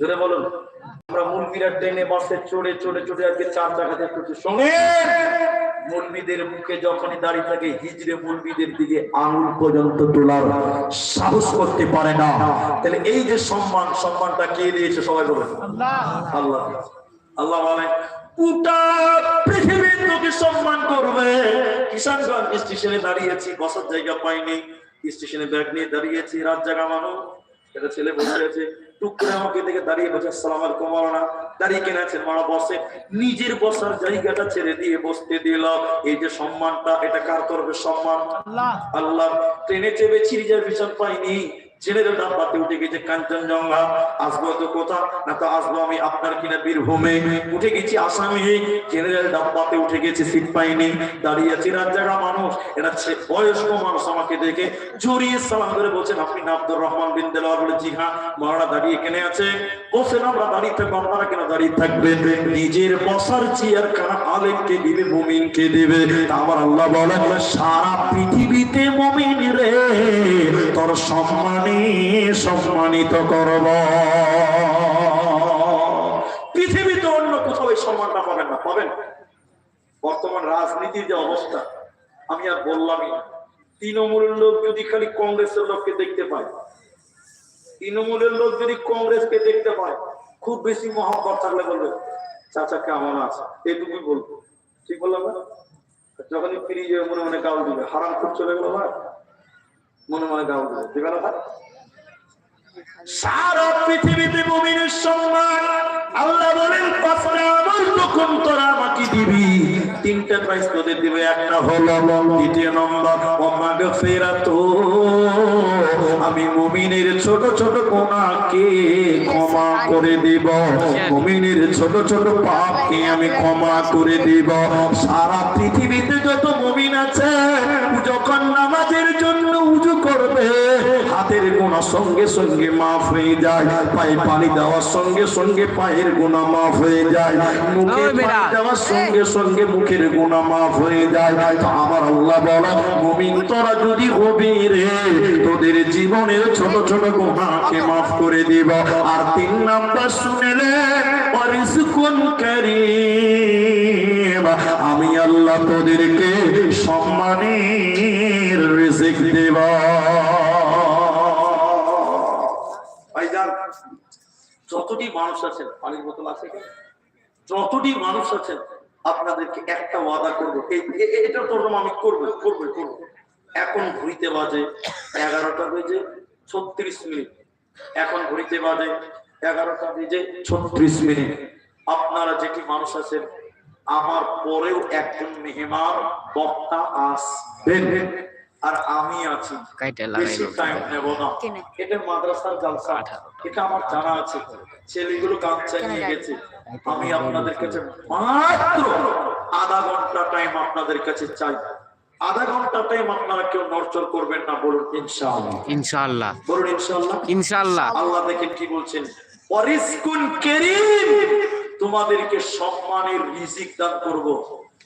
জোরে বলুন। আমরা মুরগিরা ট্রেনে বাসে চড়ে চড়ে চড়ে আজকে চার চাকাতে চড়ছে মুখে যখনই দাঁড়িয়ে থাকে হিজড়ে দিকে আঙুল পর্যন্ত তোলার সাহস করতে পারে না। তাহলে এই যে সম্মান সম্মানটা কে দিয়েছে সবাই বলুন। আল্লাহ। আল্লাহ। পুটা পৃথিবীর তোকে সম্মান করবে। কিষানগঞ্জ স্টেশনে দাঁড়িয়েছি বসার জায়গা পাইনি। স্টেশনে ব্যাগ নিয়ে দাঁড়িয়েছি রাত জাগা মানুষ। একটা ছেলে বসে আছে। টুক করে আমাকে দেখে দাঁড়িয়ে বসে সালাম আলাইকুম মাওলানা। দাঁড়িয়ে কেন আছেন? মারা বসে নিজের বসার জায়গাটা ছেড়ে দিয়ে বসতে দিল। এই যে সম্মানটা এটা কার সম্মান? আল্লাহ। ট্রেনে চেপে চেপেছি রিজার্ভেশন পাইনি। জেনারেল ডাব্বাতে উঠে গেছে কাঞ্চনজঙ্ঘা। আসব তো কোথা না তো আসব আমি আপনার কিনা বীরভূমে। উঠে গেছি আসামি। জেনারেল ডাব্বাতে উঠে গেছে, সিট পাইনি। দাঁড়িয়ে আছি রাত জায়গা মানুষ। এরা বয়স্ক মানুষ আমাকে দেখে জড়িয়ে সালাম করে বলছেন, আপনি আব্দুর রহমান বিন দেলোয়ার বলে, জি হ্যাঁ মারা দাঁড়িয়ে কেনে আছে? বসেন আমরা দাঁড়িয়ে থাকব, আপনারা কেন দাঁড়িয়ে থাকবেন? নিজের বসার চেয়ার কারা? আলেমকে দিবে, মুমিনকে দিবে। আমার আল্লাহ বলেন, সারা পৃথিবীতে মুমিন রে তোর সম্মানে সম্মানিত করব। পৃথিবীতে অন্য কোথাও এই সম্মানটা পাবেন না। পাবেন? বর্তমান রাজনীতির যে অবস্থা, আমি আর বললামই তৃণমূলের লোক যদি খালি কংগ্রেসের লোককে দেখতে পায়, তৃণমূলের লোক যদি কংগ্রেসকে দেখতে পায়, খুব বেশি মহব্বত থাকলে বলবে, চাচা, কেমন আছে? এইটুকুই বলব। ঠিক বললাম যখনই ফিরিয়ে মনে মনে গাল দিবে। হারাম খুব চলে গেল ভাই মনে মনে গাল দিবে না সারা পৃথিবীতে মুমিনের সম্মান। আল্লাহ বলেন পাঁচটা আমল তখন তোরা আমাকে দিবি তিনটা প্রাইস তোদের দিবে একটা হলো দ্বিতীয় নম্বর ওমাগে ফেরাত আমি মুমিনের ছোট ছোট গুনাহকে ক্ষমা করে দিব। মুমিনের ছোট ছোট পাপকে আমি ক্ষমা করে দিব। সারা পৃথিবীতে যত মুমিন আছে যখন নামাজের জন্য হাতের গোনা সঙ্গে সঙ্গে মাফ হয়ে যায়। পায়ে পানি দেওয়ার সঙ্গে সঙ্গে পায়ের গোনা মাফ হয়ে যায়। মুখে পানি দেওয়ার সঙ্গে সঙ্গে মুখের গোনা মাফ হয়ে যায়। তো আমার আল্লাহ বলা মুমিন তোরা যদি হবি রে তোদের জীবনের ছোট ছোট গোনাকে মাফ করে দিব। আর তিন নাম্বার শুনেলে পরিসুকুন করিম আমি আল্লাহ তোদেরকে সম্মানের রিজিক দেব। ভাইজান যতটি মানুষ আছেন, পানির বোতল আছে যতটি মানুষ আছেন, আপনাদেরকে একটা ওয়াদা করব। এটা তো আমি করব করব করব। এখন ঘুরিতে বাজে এগারোটা বেজে ছত্রিশ মিনিট। এখন ঘুরিতে বাজে এগারোটা বেজে ছত্রিশ মিনিট। আপনারা যেটি মানুষ আছেন, আমার পরেও একজন মেহমান বক্তা আসবেন। আর আমি আছি। কাইটা বেশি টাইম নেব না। এটা মাদ্রাসার জালসা। এটা আমার জানা আছে। ছেলেগুলো গামছা নিয়ে গেছে। আমি আপনাদের কাছে মাত্র আধা ঘণ্টা টাইম আপনাদের কাছে চাই। আধা ঘণ্টা টাইম আপনারা কেউ নড়চড় করবেন না বলুন ইনশাআল্লাহ। ইনশাআল্লাহ। বলুন ইনশাআল্লাহ। ইনশাআল্লাহ। আল্লাহ দেখেন কি বলছেন। পরিসকুন কেরিম তোমাদেরকে সম্মানের রিজিক দান করব।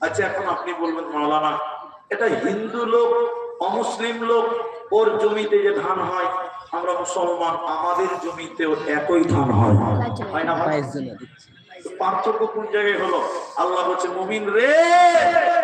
আচ্ছা এখন আপনি বলবেন মাওলানা এটা হিন্দু লোক অমুসলিম লোক ওর জমিতে যে ধান হয় আমরা মুসলমান আমাদের জমিতেও একই ধান হয়। হয় না পার্থক্য কোন জায়গায় হলো? আল্লাহ বলছে মুমিন রে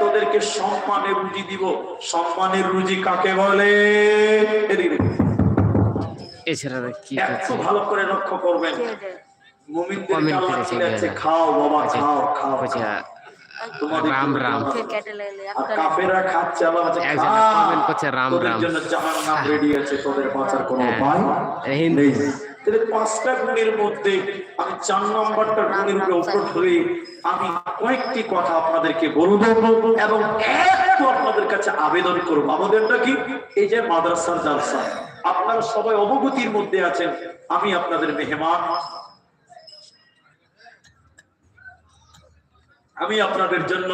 তোদেরকে সম্মানের রুজি দিব। সম্মানের রুজি কাকে বলে। এছাড়া কি একটু ভালো করে লক্ষ্য করবেন। আল্লাহ যায়। খাও বাবা আচ্ছা, খাও খাও। তোমাদের রাম, রাম। জান্নাত। ফের কেটে লাগলে আর একটা কাফেরা খাচ্ছে আল্লাহ একজন খা। করছে, রাম, রাম। জন্য জাহান্নাম ready আছে, তোদের বাঁচার কোনো হ্যাঁ। উপায় নেই। তাহলে পাঁচটা গুণের মধ্যে আমি চার নম্বরটা গুণের উপরে উপর ধরে আমি কয়েকটি কথা আপনাদেরকে বলব এবং একটু আপনাদের কাছে আবেদন করব আবেদনটা কি এই যে মাদ্রাসার জালসা আপনারা সবাই অবগতির মধ্যে আছেন আমি আপনাদের মেহমান আমি আপনাদের জন্য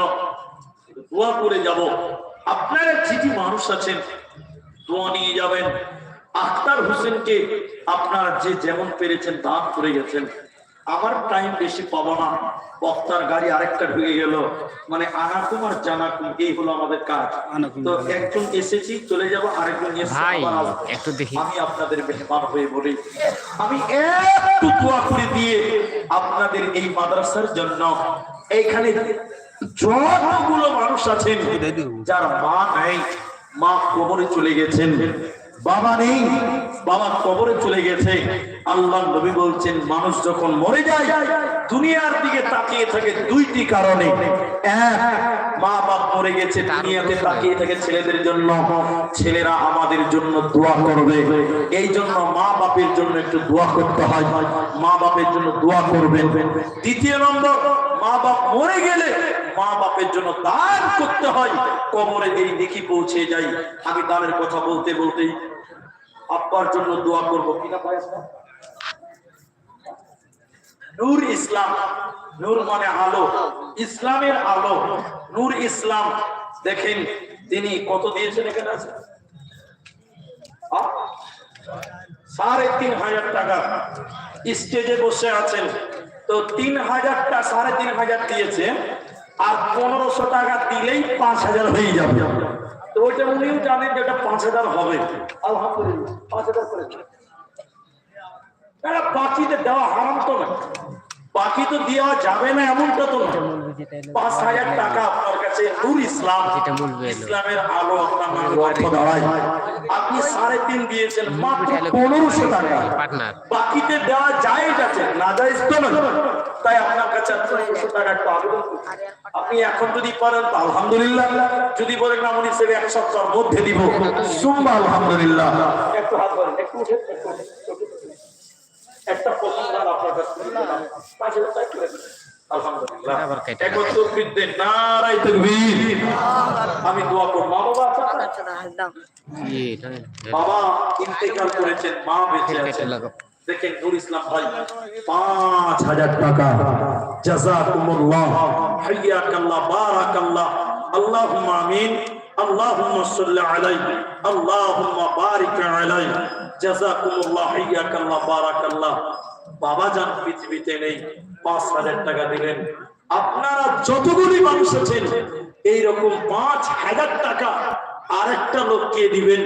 দোয়া করে যাব। আপনারা যেটি মানুষ আছেন দোয়া নিয়ে যাবেন। আখতার হোসেনকে আপনারা যে যেমন পেরেছেন দান করে গেছেন। আমার টাইম বেশি পাবো না। বক্তার গাড়ি আরেকটা ঢুকে গেল। মানে আনাকুম আর জানাকুম এই হলো আমাদের কাজ। তো একজন এসেছি চলে যাব আরেকজন। আমি আপনাদের মেহমান হয়ে বলি। আমি একটু দোয়া করে দিয়ে আপনাদের এই মাদ্রাসার জন্য এইখানে যতগুলো মানুষ আছেন যার মা নাই মা কবরে চলে গেছেন। বাবা নেই, বাবা কবরে চলে গেছে। আল্লাহ নবী বলছেন, মানুষ যখন মরে যায়, দুনিয়ার দিকে তাকিয়ে থাকে দুইটি কারণে। এক মা বাপ মরে গেছে, দুনিয়াতে তাকিয়ে থাকে ছেলেদের জন্য। ছেলেরা আমাদের জন্য দোয়া করবে। এই জন্য মা বাপের জন্য একটু দোয়া করতে হয়। মা বাপের জন্য দোয়া করবেন। দ্বিতীয় নম্বর মা বাপ মরে গেলে মা বাপের জন্য দান করতে হয়। কবরে এই দেখি পৌঁছে যাই, আমি দানের কথা বলতে বলতেই আব্বার জন্য দোয়া করব। কিনা নূর ইসলাম, নূর মানে আলো, ইসলামের আলো, নূর ইসলাম। দেখেন, তিনি কত দিয়েছেন এখানে আছে? সাড়ে তিন হাজার টাকা। স্টেজে বসে আছেন। তো তিন হাজারটা, সাড়ে তিন হাজার দিয়েছে আর পনেরোশো টাকা দিলেই পাঁচ হাজার হয়ে যাবে। তো ওইটা উনিও জানেন যে ওটা পাঁচ হাজার হবে। আলহামদুলিল্লাহ পাঁচ হাজার করে। বাকিতে দেওয়া হারাম তো না। বাকি তো দেওয়া যাবে না এমনটা তো না। পাঁচ হাজার টাকা আপনার কাছে নূর ইসলাম। ইসলামের আলো আপনার দাঁড়ায়। আপনি সাড়ে তিন দিয়েছেন মাত্র পনেরোশো টাকা। বাকিতে দেওয়া যায় যাচ্ছে না যায় তো না। তাই আপনার কাছে পনেরোশো টাকা একটু আবেদন আপনি এখন যদি পারেন তো আলহামদুলিল্লাহ যদি বলেন না উনি সেবে এক সপ্তাহের মধ্যে দিব। সুম্মা আলহামদুলিল্লাহ। একটু হাত ধরেন একটু উঠে একটু বার আপনার কাছে পাঁচ হাজার টাকা। আমি দোয়া করব। মা বাবা ইন্তেকাল করেছেন মা বেঁচে আছেন। দেখেন নুর ইসলাম ভাই পাঁচ হাজার টাকা। জাজাকুমুল্লাহ হাইয়াকাল্লাহ বারাকাল্লাহ। আল্লাহুম্মা আমিন আল্লাহুম্মা সাল্লি আলাইহি আল্লাহুম্মা বারিক আলাইহি। জাজাকুমুল্লাহ হাইয়াকাল্লাহ বারাকাল্লাহ। বাবা জান পৃথিবীতে নেই পাঁচ হাজার টাকা দিলেন। আপনারা যতগুলি মানুষ আছেন এইরকম পাঁচ হাজার টাকা আরেকটা লোককে দিবেন।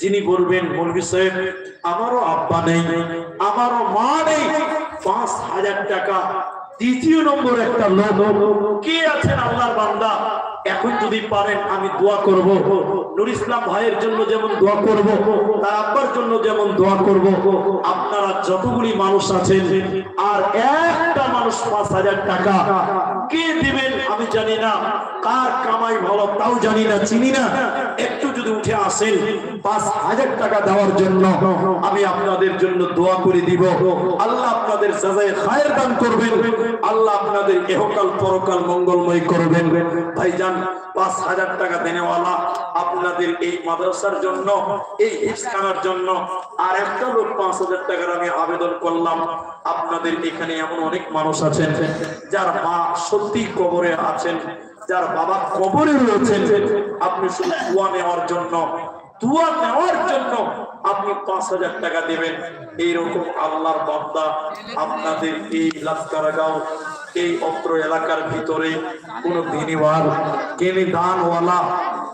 যিনি বলবেন, মৌলভী সাহেব, আমারও আব্বা নেই, আমারও মা নেই। পাঁচ হাজার টাকা, দ্বিতীয় নম্বর একটা লোক। কে আছেন আল্লাহর বান্দা? এখন যদি পারেন, আমি দোয়া করব। নুর ইসলাম ভাইয়ের জন্য যেমন দোয়া করব, তার আব্বার জন্য যেমন দোয়া করব। আপনারা যতগুলি মানুষ আছেন, আর একটা মানুষ পাঁচ হাজার টাকা, কে দিবেন আমি জানি না। কার কামাই ভালো তাও জানি না, চিনি না। একটু যদি উঠে আসেন, পাঁচ হাজার টাকা দেওয়ার জন্য আমি আপনাদের জন্য দোয়া করে দিব। আল্লাহ আপনাদের সাজায় খায়ের দান করবেন। আল্লাহ আপনাদের এহকাল পরকাল মঙ্গলময় করবেন। ভাইজান, পাঁচ হাজার টাকা দেনেওয়ালা আপনাদের এই মাদ্রাসার জন্য, এই ইফতানার জন্য, আর একটা লোক পাঁচ হাজার টাকার আমি আবেদন করলাম। আপনাদের এখানে এমন অনেক মানুষ আছেন, যার মা সত্যি কবরে আছেন। যার বাবা কবরে রয়েছেন, আপনি শুধু দোয়া নেওয়ার জন্য, দোয়া নেওয়ার জন্য আপনি পাঁচ হাজার টাকা দেবেন। এইরকম আল্লাহর বান্দা আপনাদের এই লাস্কারাগাঁও, এই অত্র এলাকার ভিতরে কোন দিনীওয়াল কেনে দানওয়ালা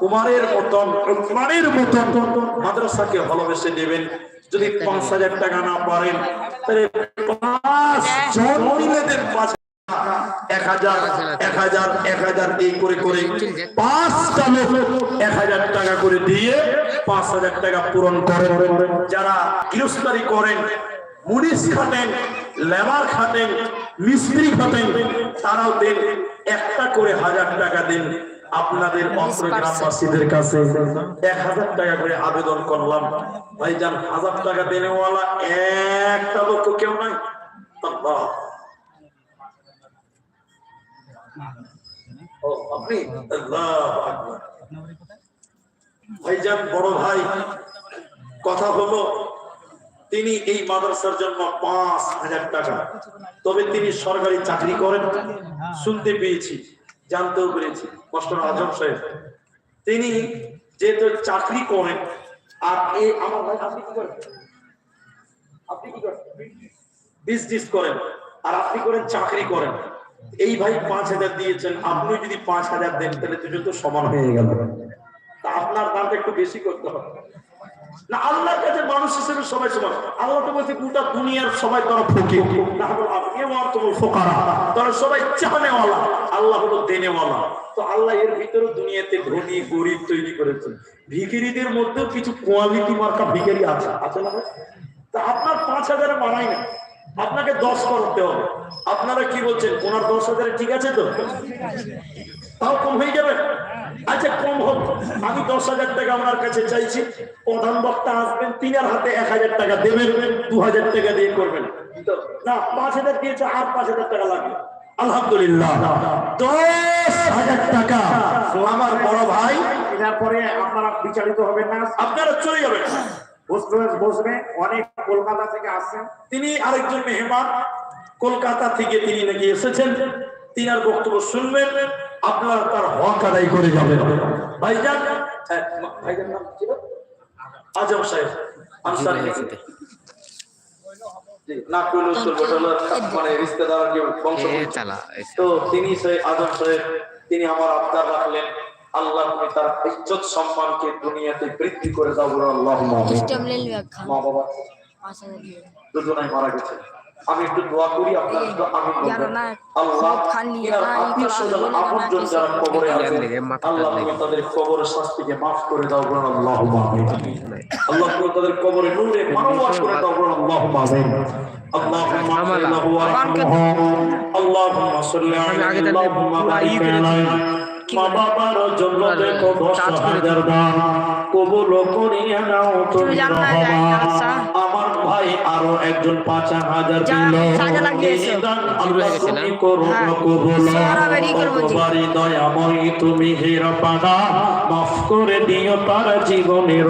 কুমারের মতন উসমানের মতন মাদ্রাসাকে ভালোবেসে দেবেন। যদি পাঁচ হাজার টাকা না পারেন, তাহলে পাঁচ জন মিলে পাঁচ তারাও দেন, একটা করে হাজার টাকা দিন আপনাদের অস্ত্র গ্রামবাসীদের কাছে। এক হাজার টাকা করে আবেদন করলাম। ভাইজান, হাজার টাকা দেনেওয়ালা একটা লোক কেউ নাই? ভাইজান বড় ভাই। কথা হলো, তিনি এই মাদ্রাসার জন্য পাঁচ হাজার টাকা। তবে তিনি সরকারি চাকরি করেন। শুনতে পেয়েছি, জানতেও পেরেছি, মাস্টার আজম সাহেব। তিনি যেহেতু চাকরি করেন, আর এই আমার ভাই, আপনি কি করেন? আপনি কি করেন? বিজনেস করেন, আর আপনি করেন চাকরি করেন। এই ভাই পাঁচ হাজার দিয়েছেন আপনি যদি পাঁচ হাজার দেন, তাহলে দুজন তো সমান হয়ে গেল। তা আপনার দামটা একটু বেশি করতে হবে। না, আল্লাহর কাছে মানুষ হিসেবে সবাই সমান। আল্লাহ তো বলছে, গোটা দুনিয়ার সবাই তারা তারা সবাই আল্লাহ হলো দেনেওয়ালা। তো আল্লাহ এর ভিতরে দুনিয়াতে ধনী, গরিব তৈরি করেছেন। ভিখিরিদের মধ্যেও কিছু কোয়ালিটি মার্কা ভিখারি আছে। আছে না তা আপনার পাঁচ হাজারে মানাই না। আপনাকে দশ করতে হবে। আপনারা কি বলছেন? ওনার দশ হাজারে ঠিক আছে তো? তাও কম হয়ে যাবে? আচ্ছা কম হোক। আমি দশ হাজার টাকা আমার কাছে চাইছি। প্রধান বক্তা আসবেন তিনার হাতে এক হাজার টাকা দেবেন দু হাজার টাকা দিয়ে করবেন। না পাঁচ হাজার দিয়েছে আর পাঁচ হাজার টাকা লাগবে। আলহামদুলিল্লাহ। দশ হাজার টাকা। আমার বড় ভাই তারপরে আপনারা বিচারিত হবেন না। আপনারা চলে যাবেন। বসবে বসবে অনেক কলকাতা থেকে আসছেন। তিনি আরেকজন মেহমান। কলকাতা থেকে তিনি নাকি এসেছেন। তিনার বক্তব্য শুনবেন। আপনারা তার হক আদায় করে যাবেন। ভাইজান? হ্যাঁ, ভাইজান নাম কি আজম সাহেব। আনসার না করলেও চলবে মানে রিস্তেদার বংশ। তো তিনি আজম সাহেব তিনি আমার আবদার রাখলেন। আল্লাহ তুমি তার ইজ্জত সম্মানকে দুনিয়াতে বৃদ্ধি করে দাও বলে আল্লাহ মা বাবা দুজনাই মারা গেছে। আমি একটু দোয়া করি আপনার আমি আল্লাহ আত্মীয় কবরে আল্লাহ তাদের কবর শাস্তিকে মাফ করে দাও আল্লাহ আল্লাহ আল্লাহ মা বাবার জন্য দেখো দশ হাজার দান। কবুল করিয়া নাও তুমি তুমি জানো না, রহমান। যাই না। আমার ভাই আরও একজন পাঁচ হাজার দিল। হয়ে না? তুমি হেরা দয়াময়ী হিরপানা। মাফ করে দিও তার জীবনের